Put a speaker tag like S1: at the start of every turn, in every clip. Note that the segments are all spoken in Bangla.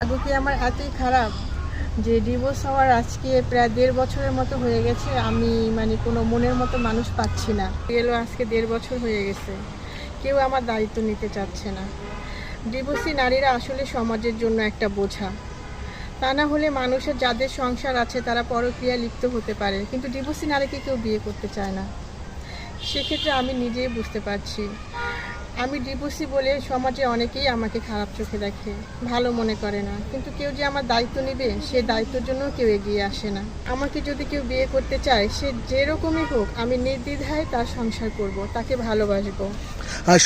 S1: আগে কি আমার এতই খারাপ যে ডিভোর্স হওয়ার আজকে প্রায় দেড় বছরের মতো হয়ে গেছে, আমি মানে কোনো মনের মতো মানুষ পাচ্ছি না। গেল আজকে দেড় বছর হয়ে গেছে, কেউ আমার দায়িত্ব নিতে চাচ্ছে না। ডিভোর্সি নারীরা আসলে সমাজের জন্য একটা বোঝা। তা না হলে মানুষের যাদের সংসার আছে তারা পরক্রিয়া লিপ্ত হতে পারে, কিন্তু ডিভোর্সি নারীকে কেউ বিয়ে করতে চায় না। সেক্ষেত্রে আমি নিজেই বুঝতে পারছি আমি ডিভোর্সি বলে সমাজে অনেকেই আমাকে খারাপ চোখে দেখে ভালো মনে করে না। কিন্তু কেউ যে আমার দায়িত্ব নেবে সে দায়িত্বের জন্য কেউ এগিয়ে আসে না। আমাকে যদি কেউ বিয়ে করতে চায় সে যেরকমই হোক আমি নির্দ্বিধায় তার সংসার করব তাকে ভালোবাসবো।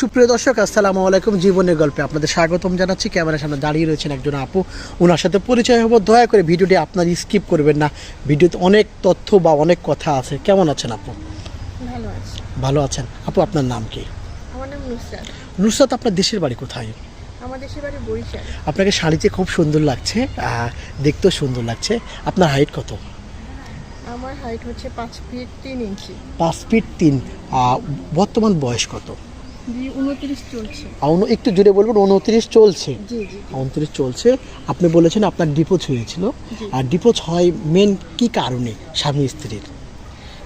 S2: সুপ্রিয় দর্শক আসসালামু আলাইকুম জীবনের গল্পে আপনাদের স্বাগতম জানাচ্ছি। ক্যামেরার সামনে দাঁড়িয়ে রয়েছেন একজন আপু। ওনার সাথে পরিচয় হব। দয়া করে ভিডিওটি আপনার স্কিপ করবেন না। ভিডিওতে অনেক তথ্য বা অনেক কথা আছে। কেমন আছেন আপু?
S1: ভালো আছে।
S2: ভালো আছেন। আপু আপনার নাম কি?
S1: নুসরাত।
S2: নুসরাত আপনার দেশের বাড়ি কোথায়?
S1: আমার দেশের বাড়ি বরিশাল।
S2: আপনাকে শাড়িতে খুব সুন্দর লাগছে দেখতেও সুন্দর লাগছে। আপনার হাইট কত?
S1: আমার হাইট হচ্ছে পাঁচ ফিট তিন ইঞ্চি।
S2: পাঁচ ফিট তিন বর্তমান বয়স কত? একটু জুড়ে বলবেন উনত্রিশ চলছে? উনত্রিশ চলছে। আপনি বলেছেন আপনার ডিপোজ হয়েছিল। আর ডিপোজ হয় মেন কি কারণে স্বামী স্ত্রীর?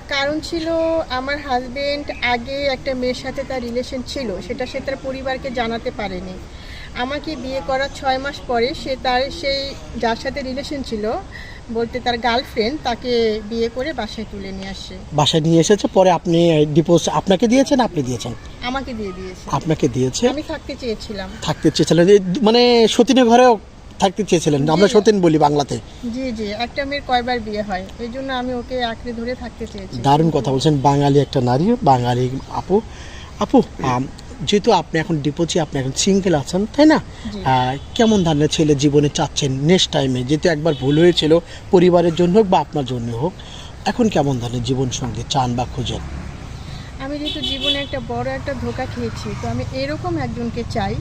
S1: কারণ ছিল আমার হাজবেন্ড আগে একটা মেয়ের সাথে তার রিলেশন ছিল সেটা সে তার পরিবারকে জানাতে পারেনি। আমাকে বিয়ে করার ছয় মাস পরে সে তার সেই যার সাথে রিলেশন ছিল বলতে তার গার্লফ্রেন্ড তাকে বিয়ে করে বাসায় তুলে নিয়ে আসে।
S2: বাসায় নিয়ে এসেছে পরে আপনি ডিপোজ আপনাকে দিয়েছেন আপনি দিয়েছেন?
S1: আমাকে দিয়ে দিয়েছে।
S2: আপনাকে দিয়েছে?
S1: আমি থাকতে চেয়েছিলাম।
S2: থাকতে চেয়েছিলেন। এই মানে সতীনের ঘরেও থাকতে চেয়েছিলেন। আমরা। সতীন বলি বাংলাতে।
S1: জি জি একটা মেয়ের কয়বার বিয়ে হয় এই জন্য আমি ওকে আঁকড়ে ধরে থাকতে চেয়েছি।
S2: দারুণ কথা বলছেন বাঙালি একটা নারী বাঙালি আপু। আপু যেহেতু আপনি এখন ডিপোজি আপনি এখন সিঙ্গেল আছেন তাই না? কেমন ধরনের ছেলে জীবনে চাচ্ছেন নেক্সট টাইমে যেহেতু একবার ভুল হয়েছিল পরিবারের জন্য হোক বা আপনার জন্য হোক এখন কেমন ধরনের জীবন সঙ্গী চান বা খুঁজেন?
S1: আমি যেহেতু জীবনে একটা বড় একটা ধোকা খেয়েছি তো আমি এরকম একজনকে চাই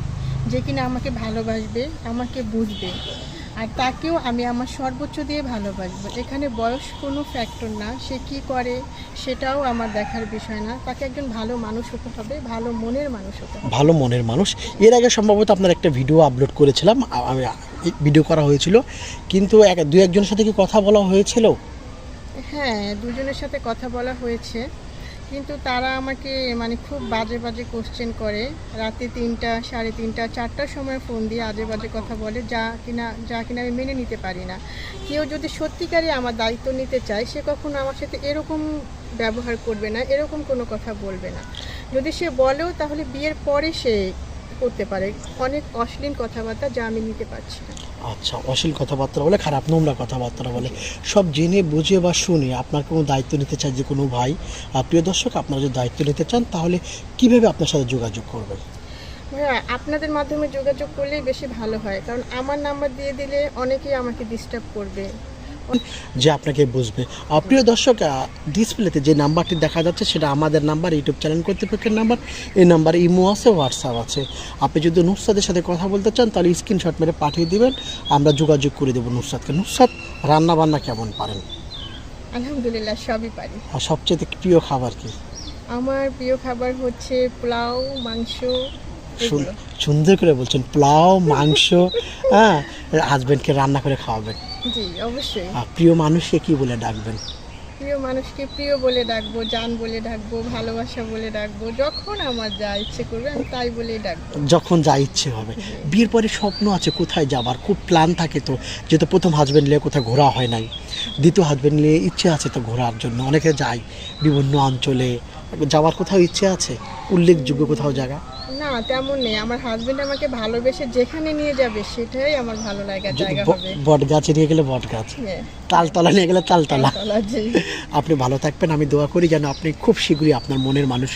S1: যে কিনা আমাকে ভালোবাসবে আমাকে বুঝবে। আর তাকেও আমি আমার সর্বোচ্চ দিয়ে ভালোবাসবো। এখানে বয়স কোনো ফ্যাক্টর না সে কি করে সেটাও আমার দেখার বিষয় না। তাকে একজন ভালো মানুষ হতে হবে ভালো মনের মানুষ হতে হবে।
S2: ভালো মনের মানুষ। এর আগে সম্ভবত আপনার একটা ভিডিও আপলোড করেছিলাম আমি ভিডিও করা হয়েছিল। কিন্তু এক দু একজনের সাথে কি কথা বলা হয়েছিল?
S1: হ্যাঁ দুজনের সাথে কথা বলা হয়েছে। কিন্তু তারা আমাকে মানে খুব বাজে বাজে কোশ্চেন করে। রাতে তিনটা, সাড়ে তিনটা, চারটার সময় ফোন দিয়ে আজে বাজে কথা বলে, যা কিনা যা কিনা আমি মেনে নিতে পারি না। কেউ যদি সত্যিকারই আমার দায়িত্ব নিতে চায়, সে কখনো আমার সাথে এরকম ব্যবহার করবে না, এরকম কোনো কথা বলবে না। যদি সে বলেও তাহলে বিয়ের পরে সে করতে পারে। অনেক অশ্লীল কথাবার্তা যা আমি নিতে পারছি না।
S2: আচ্ছা অশ্লীল কথাবার্তা বলে খারাপ নোংরা কথাবার্তা বলে। সব জেনে বুঝে বা শুনে আপনার কোনো দায়িত্ব নিতে চায় যে কোনো ভাই প্রিয় দর্শক আপনারা যদি দায়িত্ব নিতে চান তাহলে কীভাবে আপনার সাথে যোগাযোগ করবেন?
S1: হ্যাঁ আপনাদের মাধ্যমে যোগাযোগ করলেই বেশি ভালো হয়। কারণ আমার নাম্বার দিয়ে দিলে অনেকেই আমাকে ডিস্টার্ব করবে।
S2: যে আপনাকে বুঝবে। প্রিয় দর্শক ডিসপ্লেতে যে নাম্বারটি দেখা যাচ্ছে সেটা আমাদের নাম্বার ইউটিউব চ্যানেল কর্তৃপক্ষের নাম্বার। এই নাম্বারে ইমো আছে হোয়াটসঅ্যাপ আছে। আপনি যদি নুসরাতের সাথে কথা বলতে চান তাহলে স্ক্রিনশট মেরে পাঠিয়ে দিবেন। আমরা যোগাযোগ করে দেবো নুসরাতকে। নুসরাত রান্না বান্না কেমন পারেন?
S1: আলহামদুলিল্লাহ সবই পারি।
S2: আর সবচেয়ে প্রিয় খাবার কি?
S1: আমার প্রিয় খাবার হচ্ছে পোলাও মাংস
S2: সুন- সুন্দর করে বলছেন পোলাও মাংস হ্যাঁ হাজব্যান্ডকে রান্না করে খাওয়াবেন।
S1: জি অবশ্যই।
S2: প্রিয় মানুষকে কি বলে ডাকবেন?
S1: প্রিয় মানুষকে প্রিয় বলে ডাকবো জান বলে ডাকবো ভালোবাসা বলে ডাকবো যখন আমার যা ইচ্ছে করবে আমি তাই বলেই ডাকবো।
S2: যখন যা ইচ্ছে হবে। বিয়ের পরে স্বপ্ন আছে কোথায় যাবার? খুব প্ল্যান থাকে তো যেহেতু প্রথম হাজব্যান্ড নিয়ে কোথাও ঘোরা হয় নাই। দ্বিতীয় হাজব্যান্ড নিয়ে ইচ্ছে আছে তো ঘোরার জন্য। অনেকে যায় বিভিন্ন অঞ্চলে। যাওয়ার কোথাও ইচ্ছে আছে? উল্লেখযোগ্য কোথাও জায়গা?
S1: না তেমন নেই। আমার হাজবেন্ড আমাকে ভালোবেসে যেখানে নিয়ে যাবে সেটাই আমার ভালো লাগার জায়গা হবে।
S2: বট গাছে নিয়ে গেলে বট গাছ।
S1: হ্যাঁ,
S2: তালতলা নিয়ে গেলে তালতলা। আপনি ভালো থাকবেন। আমি দোয়া করি যেন আপনি খুব শীঘ্রই আপনার মনের মানুষ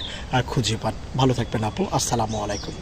S2: খুঁজে পান। ভালো থাকবেন আপু। আসসালামু আলাইকুম।